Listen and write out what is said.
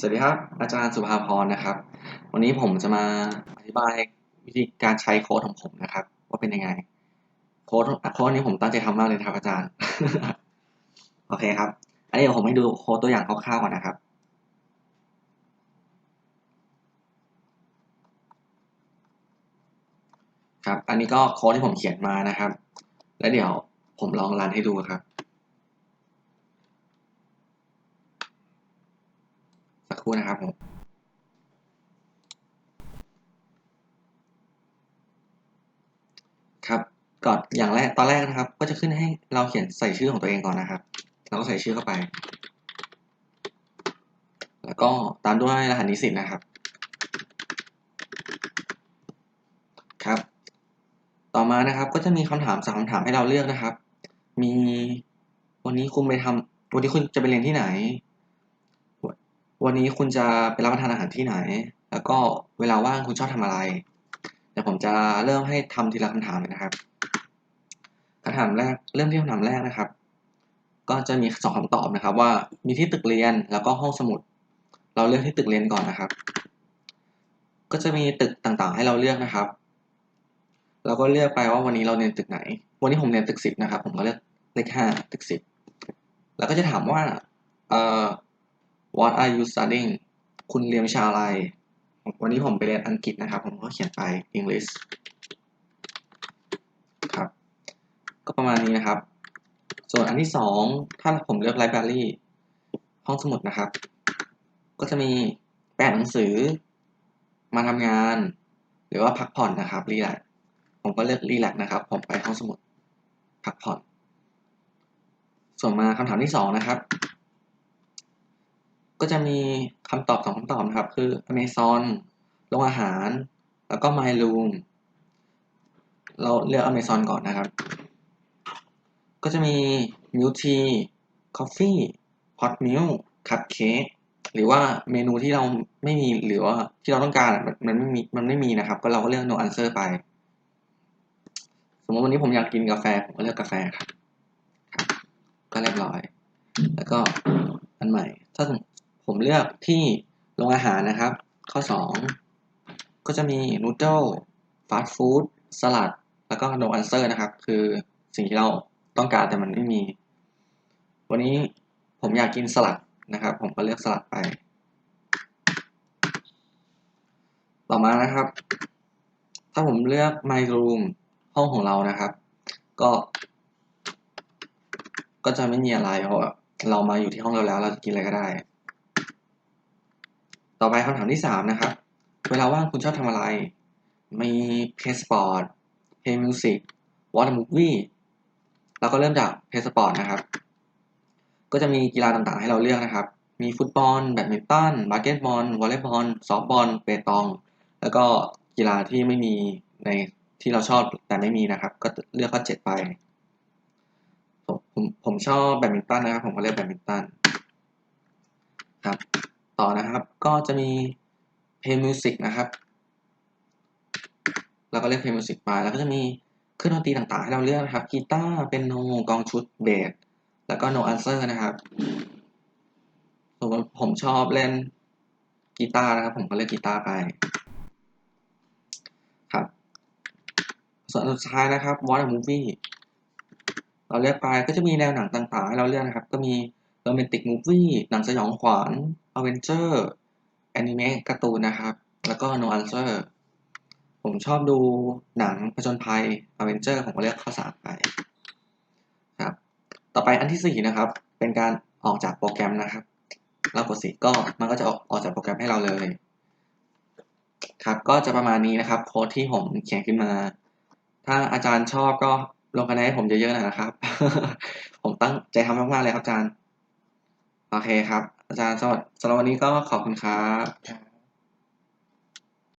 สวัสดีครับ อาจารย์สุภาพรนะครับ วันนี้ผมจะมาอธิบายวิธีการใช้โค้ดของผมนะครับ ว่าเป็นยังไง โค้ดโค้ดนี้ผมตั้งใจทำมากเลยครับ อาจารย์ โอเคครับ อันนี้เดี๋ยวผมให้ดูโค้ดตัวอย่างคร่าวๆก่อนนะครับ ครับ อันนี้ก็โค้ดที่ผมเขียนมานะครับ แล้วเดี๋ยวผมลองรันให้ดูครับ สักค รู่นะครับผมครับก่อนอย่างแรกตอนแรกนะครับ ก็จะขึ้นให้เราเขียนใส่ชื่อของตัวเองก่อนนะครับ เราก็ใส่ชื่อเข้าไป แล้วก็ตามด้วยรหัสนิสิตนะครับ ครับ ต่อมานะครับก็จะมีคำถามสามคำถามให้เราเลือกนะครับ มีวันนี้คุณไปทำวันนี้คุณจะไปเรียนที่ไหน วันนี้คุณจะไปรับประทานอาหารที่ไหน แล้วก็เวลาว่างคุณชอบทำอะไร เดี๋ยวผมจะเริ่มให้ทำทีละคำถามเลยนะครับคำถามแรกเริ่มที่คำถามแรกนะครับ ก็จะมีสองคำตอบนะครับ ว่ามีที่ตึกเรียนแล้วก็ห้องสมุด เราเลือกที่ตึกเรียนก่อนนะครับ ก็จะมีตึกต่างๆ ให้เราเลือกนะครับเราก็เลือกไปว่าวันนี้เราเรียนตึกไหน วันนี้ผมเรียนตึกสิบนะครับ ผมก็เลือกเลขห้าตึกสิบแล้วก็จะถามว่าเอ่อ What are you studying คุณเรียนวิชาอะไร วันนี้ผมไปเรียนอังกฤษนะครับ ผมก็เขียนไป English ครับ ก็ประมาณนี้นะครับ ส่วนอันที่สองถ้าผมเลือก Library ห้องสมุดนะครับ ก็จะมีแปลหนังสือ มาทำงาน หรือว่าพักผ่อนนะครับรีแลกผมก็เลือกรีแลกนะครับ ผมไปห้องสมุดพักผ่อน ส่วนมาคำถามที่สองนะครับ ก็จะมีคำตอบสองคำตอบนะครับ คือ Amazon โรงอาหาร แล้วก็ My Room เราเลือก Amazon ก่อนนะครับ ก็จะมี m i l Tea Coffee Hot Milk Cupcake หรือว่าเมนูที่เราไม่มีหรือว่าที่เราต้องการมันมันไม่มีมันไม่มีนะครับ ก็เราก็เลือก no answer ไป สมมติวันนี้ผมอยากกินกาแฟ ผมก็เลือกกาแฟครับก็เรียบร้อย แล้วก็อันใหม่ถ้า ผมเลือกที่โรงอาหารนะครับ ข้อ 2 ก็จะมีนูเดิลฟาสต์ฟู้ดสลัด แล้วก็ no answer นะครับ คือสิ่งที่เราต้องการแต่มันไม่มี วันนี้ผมอยากกินสลัดนะครับ ผมก็เลือกสลัดไป ต่อมานะครับ ถ้าผมเลือก my room ห้องของเรานะครับ ก็ ก็จะไม่มีอะไรเพราะเรามาอยู่ที่ห้องเราแล้ว เราจะกินอะไรก็ได้ ต่อไปคำถามที่สามนะครับ เวลาว่างคุณชอบทำอะไร มี play sport play music watch a movie เราก็เริ่มจาก play sport นะครับ ก็จะมีกีฬาต่างๆ ให้เราเลือกนะครับ มีฟุตบอล แบดมินตัน บาสเกตบอล วอลเลย์บอล ซอฟบอล เปตอง แล้วก็กีฬาที่ไม่มีในที่เราชอบแต่ไม่มีนะครับ ก็เลือกข้อเจ็ดไปผมผมผมชอบแบดมินตันนะครับ ผมก็เลือกแบดมินตันครับ ต่อนะครับ ก็จะมีเพลงมิวสิกนะครับเราก็เลือกเพลงมิวสิกไปแล้วก็จะมีเครื่องดนตรีต่างๆ ให้เราเลือกนะครับกีตาร์เป็นโนกองชุดเบสแล้วก็ no answer นะครับสมผมชอบเล่นกีตาร์นะครับ ผมก็เลือกกีตาร์ไปครับ ส่วนสุดท้ายนะครับ What a movie เราเลือกไปก็จะมีแนวหนังต่างๆ ให้เราเลือกนะครับ ก็มี romantic movie หนังสยองขวัญ adventure anime การ์ตูนนะครับ แล้วก็ no answer ผมชอบดูหนังผจญภัย adventure ผมก็เลือกข้อสามไปครับ ต่อไปอันที่สี่นะครับ เป็นการออกจากโปรแกรมนะครับ เรากดสิก็มันก็จะออกออกจากโปรแกรมให้เราเลย ครับ ก็จะประมาณนี้นะครับโค้ดที่ผมเขียนขึ้นมา ถ้าอาจารย์ชอบก็ลงคะแนนให้ผมเยอะๆหน่อยนะครับ ผมตั้งใจทำมากๆเลยครับอาจารย์ โอเคครับ อาจารย์สวัสดีสำหรับวันนี้ก็ขอบคุณครับ